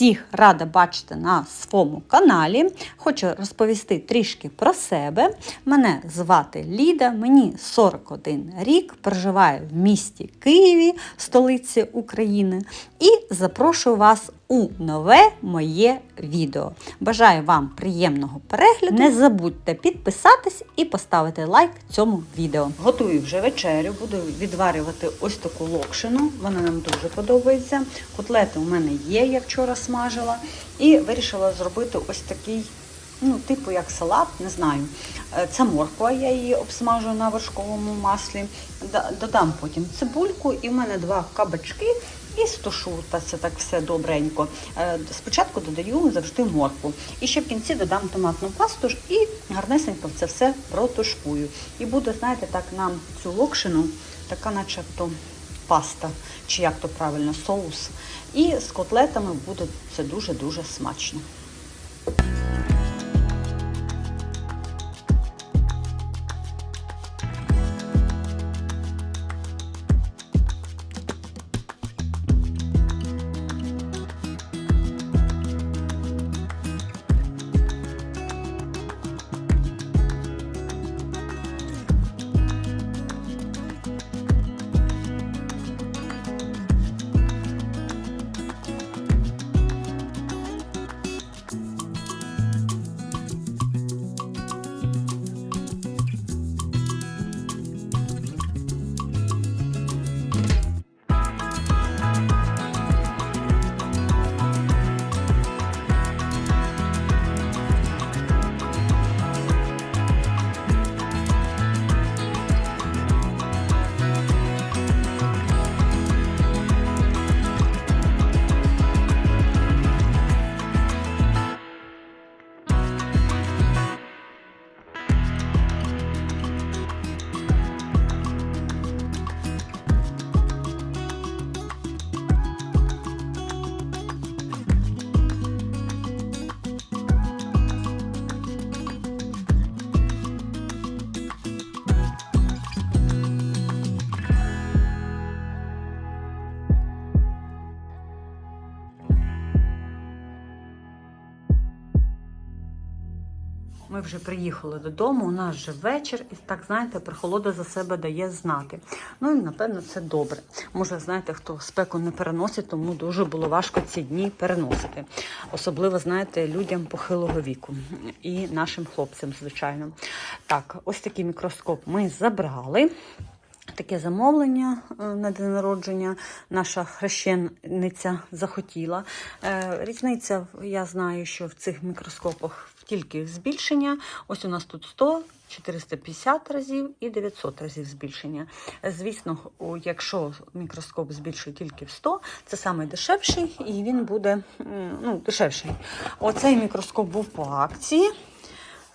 Всіх рада бачити на своєму каналі. Хочу розповісти трішки про себе. Мене звати Ліда, мені 41 рік, проживаю в місті Києві, столиці України, і запрошую вас у нове моє відео. Бажаю вам приємного перегляду. Не забудьте підписатись і поставити лайк цьому відео. Готую вже вечерю, буду відварювати ось таку локшину. Вона нам дуже подобається. Котлети у мене є, я вчора смажила. І вирішила зробити ось такий. Ну, типу як салат, не знаю. Е, Це морква, я її обсмажу на вершковому маслі. Додам потім цибульку, і в мене два кабачки і стушу це так все добренько. Е, Спочатку додаю завжди моркву. І ще в кінці додам томатну пасту і гарнесенько це все протушкую. І буде, знаєте, так на цю локшину, така начебто паста, чи як то правильно, соус. І з котлетами буде це дуже-дуже смачно. Ми вже приїхали додому, у нас вже вечір, і так, знаєте, прохолода за себе дає знати. Ну і напевно це добре. Може, знаєте, хто спеку не переносить, тому дуже було важко ці дні переносити. Особливо, знаєте, людям похилого віку і нашим хлопцям, звичайно. Так, ось такий мікроскоп ми забрали. Таке замовлення е, на день народження наша хрещениця захотіла. Е, Різниця, я знаю, що в цих мікроскопах тільки збільшення. Ось у нас тут 100, 450 разів і 900 разів збільшення. Звісно, якщо мікроскоп збільшує тільки в 100, це саме дешевший і він буде ну, дешевший. Оцей мікроскоп був по акції.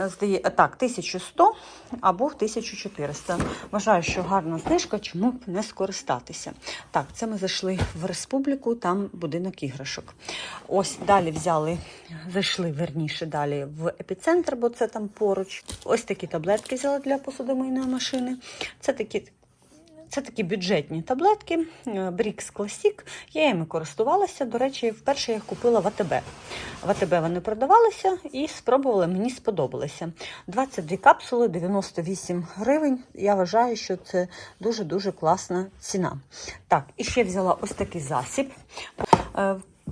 Е, е, так, 1100 або 1400. Вважаю, що гарна знижка, чому б не скористатися. Так, це ми зайшли в республіку, там будинок іграшок. Ось далі взяли, зайшли верніше далі в епіцентр, бо це там поруч. Ось такі таблетки взяла для посудомийної машини. Це такі це такі бюджетні таблетки Брікс Brix Classic. Я їми користувалася. До речі, вперше я їх купила в АТБ. В АТБ вони продавалися і спробували, мені сподобалися. 22 капсули, 98 гривень. Я вважаю, що це дуже-дуже класна ціна. Так, і ще взяла ось такий засіб.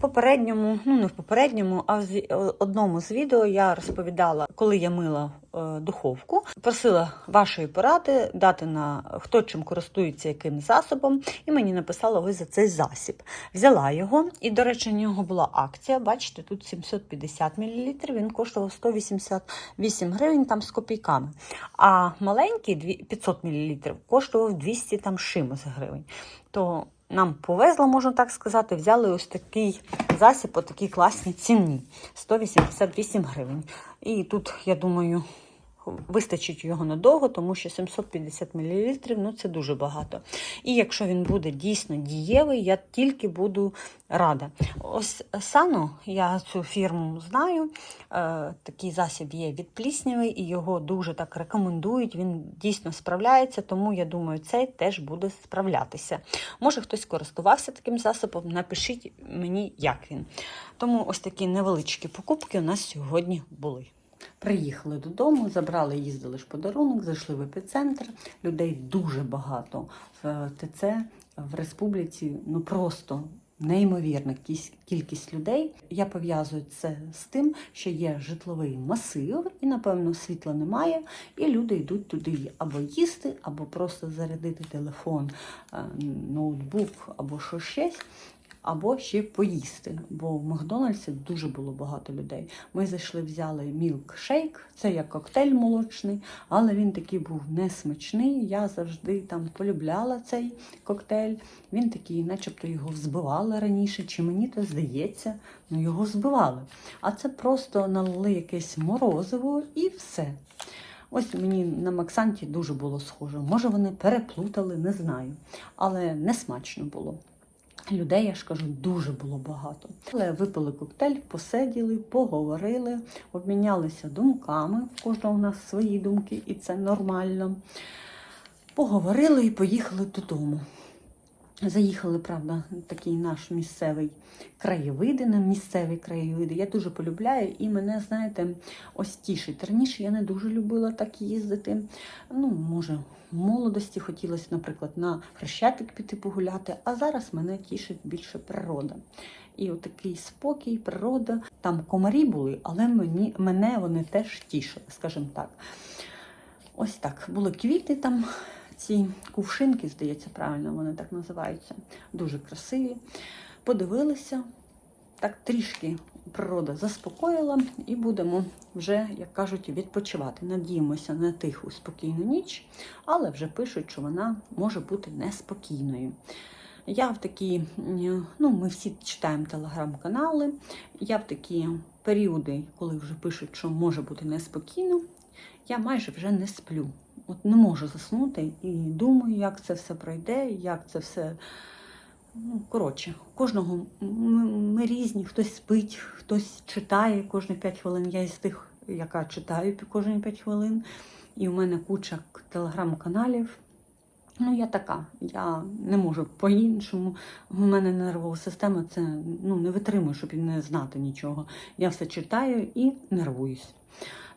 Попередньому, ну не в попередньому, а в одному з відео я розповідала, коли я мила е, духовку, просила вашої поради дати на хто чим користується яким засобом, і мені написала ось за цей засіб. Взяла його, і, до речі, у нього була акція. Бачите, тут 750 мл, він коштував 188 гривень там з копійками. А маленький дві- 500 мл коштував 200 там з чимось гривень. То нам повезло, можна так сказати, взяли ось такий засіб по такій класній ціні 188 гривень. І тут, я думаю, вистачить його надовго, тому що 750 мл ну це дуже багато. І якщо він буде дійсно дієвий, я тільки буду рада. Ось Сано, я цю фірму знаю. Е, такий засіб є відпліснявий і його дуже так рекомендують. Він дійсно справляється, тому я думаю, цей теж буде справлятися. Може, хтось користувався таким засобом, напишіть мені, як він. Тому ось такі невеличкі покупки у нас сьогодні були. Приїхали додому, забрали, їздили ж подарунок, зайшли в епіцентр. Людей дуже багато в ТЦ, в республіці. Ну просто неймовірна кількість людей. Я пов'язую це з тим, що є житловий масив, і, напевно, світла немає, і люди йдуть туди або їсти, або просто зарядити телефон, е, ноутбук, або що щось. Або ще поїсти, бо в Макдональдсі дуже було багато людей. Ми зайшли, взяли мілкшейк, це як коктейль молочний, але він такий був несмачний. Я завжди там полюбляла цей коктейль. Він такий, начебто його взбивали раніше, чи мені то здається, ну його збивали. А це просто налили якесь морозиво і все. Ось мені на Максанті дуже було схоже. Може, вони переплутали, не знаю. Але не смачно було. Людей, я ж кажу, дуже було багато. Але випили коктейль, посиділи, поговорили, обмінялися думками. У кожного у нас свої думки, і це нормально. Поговорили і поїхали додому. Заїхали, правда, такий наш місцевий краєвиди, на місцеві краєвиди. Я дуже полюбляю і мене, знаєте, ось тішить. Раніше я не дуже любила так їздити. Ну, може, молодості хотілося, наприклад, на хрещатик піти погуляти, а зараз мене тішить більше природа. І отакий спокій, природа. Там комарі були, але мені, мене вони теж тішили, скажімо так. Ось так. Були квіти там, ці кувшинки, здається, правильно вони так називаються. Дуже красиві. Подивилися, так трішки природа заспокоїла, і будемо вже, як кажуть, відпочивати. Надіємося на тиху, спокійну ніч, але вже пишуть, що вона може бути неспокійною. Я в такі, ну, ми всі читаємо телеграм-канали. Я в такі періоди, коли вже пишуть, що може бути неспокійно, я майже вже не сплю. От не можу заснути і думаю, як це все пройде, як це все. Ну, коротше, кожного м- ми різні, хтось спить, хтось читає кожні 5 хвилин. Я із тих, яка читаю кожні 5 хвилин. І у мене куча телеграм-каналів. Ну, я така, я не можу по-іншому. У мене нервова система це ну, не витримує, щоб не знати нічого. Я все читаю і нервуюсь.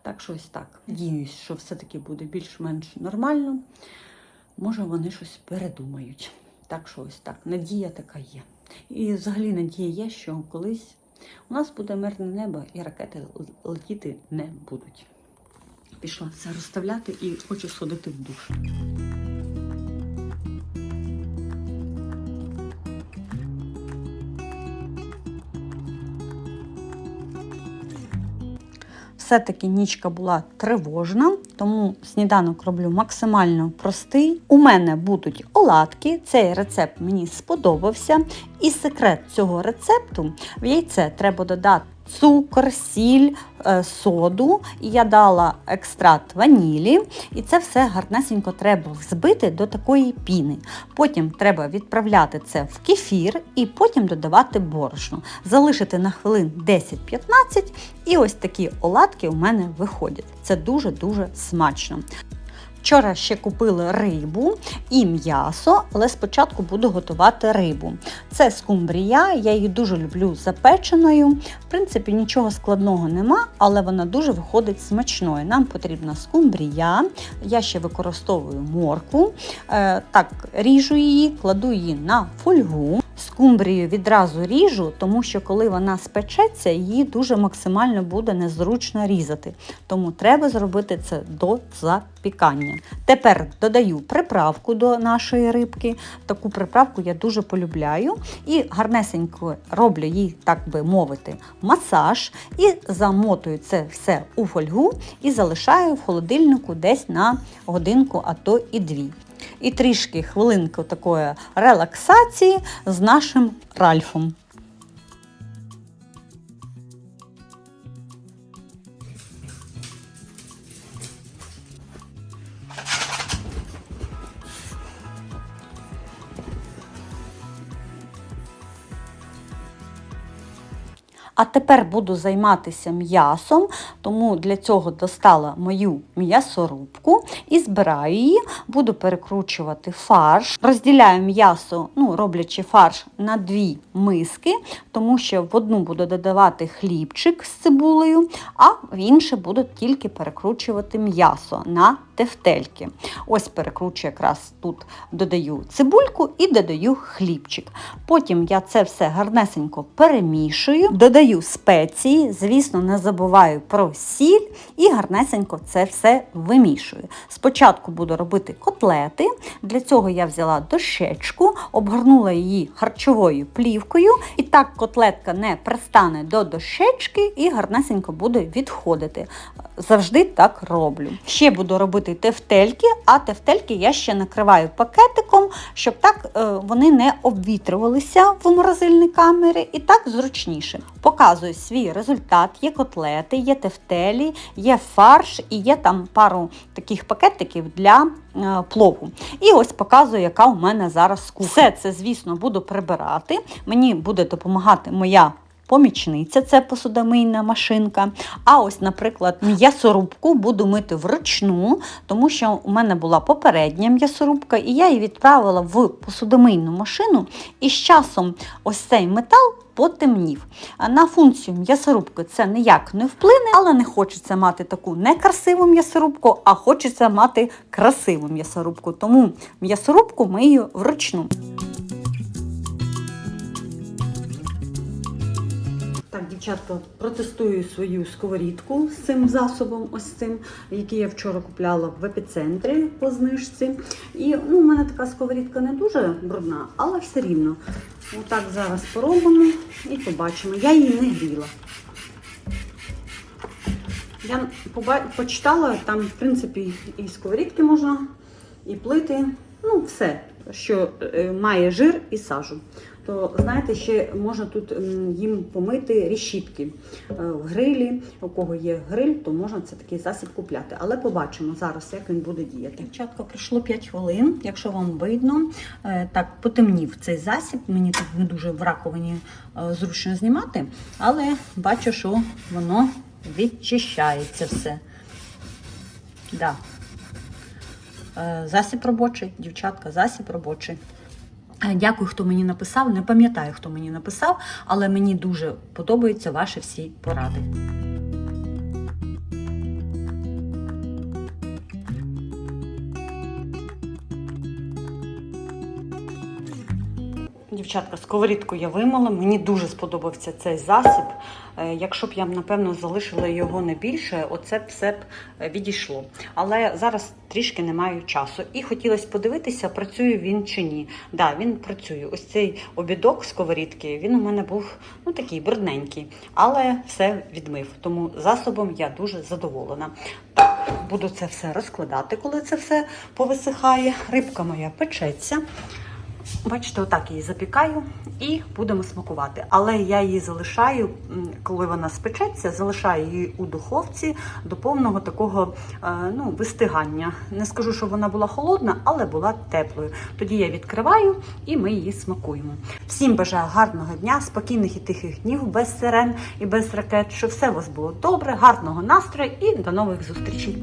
Так що ось так. Надіюсь, що все-таки буде більш-менш нормально. Може, вони щось передумають. Так що ось так. Надія така є. І взагалі надія є, що колись у нас буде мирне небо і ракети летіти не будуть. Пішла все розставляти і хочу сходити в душ. Все-таки нічка була тривожна, тому сніданок роблю максимально простий. У мене будуть оладки. Цей рецепт мені сподобався. І секрет цього рецепту в яйце треба додати цукор, сіль, е, соду. Я дала екстракт ванілі. І це все гарнесенько треба взбити до такої піни. Потім треба відправляти це в кефір і потім додавати борошно. Залишити на хвилин 10-15, і ось такі оладки у мене виходять. Це дуже-дуже смачно. Вчора ще купили рибу і м'ясо, але спочатку буду готувати рибу. Це скумбрія, я її дуже люблю запеченою. В принципі, нічого складного нема, але вона дуже виходить смачною. Нам потрібна скумбрія, я ще використовую моркву. Е, так, ріжу її, кладу її на фольгу. Скумбрію відразу ріжу, тому що коли вона спечеться, її дуже максимально буде незручно різати. Тому треба зробити це до запікання. Тепер додаю приправку до нашої рибки. Таку приправку я дуже полюбляю. І гарнесенько роблю їй, так би мовити, масаж і замотую це все у фольгу і залишаю в холодильнику десь на годинку, а то і дві. І трішки хвилинку такої релаксації з нашим Ральфом. А тепер буду займатися м'ясом, тому для цього достала мою м'ясорубку і збираю її, буду перекручувати фарш. Розділяю м'ясо, ну, роблячи фарш на дві миски, тому що в одну буду додавати хлібчик з цибулею, а в інше буду тільки перекручувати м'ясо на тефтельки. Ось перекручую якраз тут додаю цибульку і додаю хлібчик. Потім я це все гарнесенько перемішую, додаю спеції, звісно, не забуваю про сіль і гарнесенько це все вимішую. Спочатку буду робити котлети. Для цього я взяла дощечку, обгорнула її харчовою плівкою, і так котлетка не пристане до дощечки і гарнесенько буде відходити. Завжди так роблю. Ще буду робити тефтельки, а тефтельки я ще накриваю пакетиком, щоб так е, вони не обвітрювалися в морозильній камері, і так зручніше. Показую свій результат. Є котлети, є тефтелі, є фарш і є там пару таких пакетиків для е, плову. І ось показую, яка у мене зараз кухня. Все це, звісно, буду прибирати. Мені буде допомагати моя помічниця, це посудомийна машинка. А ось, наприклад, м'ясорубку буду мити вручну, тому що у мене була попередня м'ясорубка, і я її відправила в посудомийну машину. І з часом ось цей метал. Потемнів. На функцію м'ясорубки це ніяк не вплине, але не хочеться мати таку некрасиву м'ясорубку, а хочеться мати красиву м'ясорубку. Тому м'ясорубку мию вручну. Дівчатка, протестую свою сковорідку з цим засобом, ось цим, який я вчора купляла в епіцентрі по знижці. І ну, у мене така сковорідка не дуже брудна, але все рівно. Отак зараз поробимо і побачимо. Я її не гріла. Я почитала, там, в принципі, і сковорідки можна, і плити, ну, все, що е, має жир і сажу. То, знаєте, ще можна тут їм помити рішітки Е, в грилі. У кого є гриль, то можна це такий засіб купляти. Але побачимо зараз, як він буде діяти. Дівчатка, пройшло 5 хвилин, якщо вам видно. Е, Так, потемнів цей засіб. Мені тут не дуже в раковині е, зручно знімати, але бачу, що воно відчищається все. Да. Засіб робочий, дівчатка, засіб робочий. Е, Дякую, хто мені написав. Не пам'ятаю, хто мені написав, але мені дуже подобаються ваші всі поради. Дівчатка, сковорідку я вимила. Мені дуже сподобався цей засіб. Е, Якщо б я, напевно, залишила його не більше, оце б все б е, відійшло. Але зараз трішки не маю часу. І хотілося подивитися, працює він чи ні. Да, він працює. Ось цей обідок сковорідки, він у мене був ну, такий брудненький, але все відмив. Тому засобом я дуже задоволена. Так, буду це все розкладати, коли це все повисихає. Рибка моя печеться. Бачите, отак її запікаю і будемо смакувати. Але я її залишаю, коли вона спечеться, залишаю її у духовці до повного такого е, ну, вистигання. Не скажу, що вона була холодна, але була теплою. Тоді я відкриваю і ми її смакуємо. Всім бажаю гарного дня, спокійних і тихих днів, без сирен і без ракет, щоб все у вас було добре, гарного настрою і до нових зустрічей.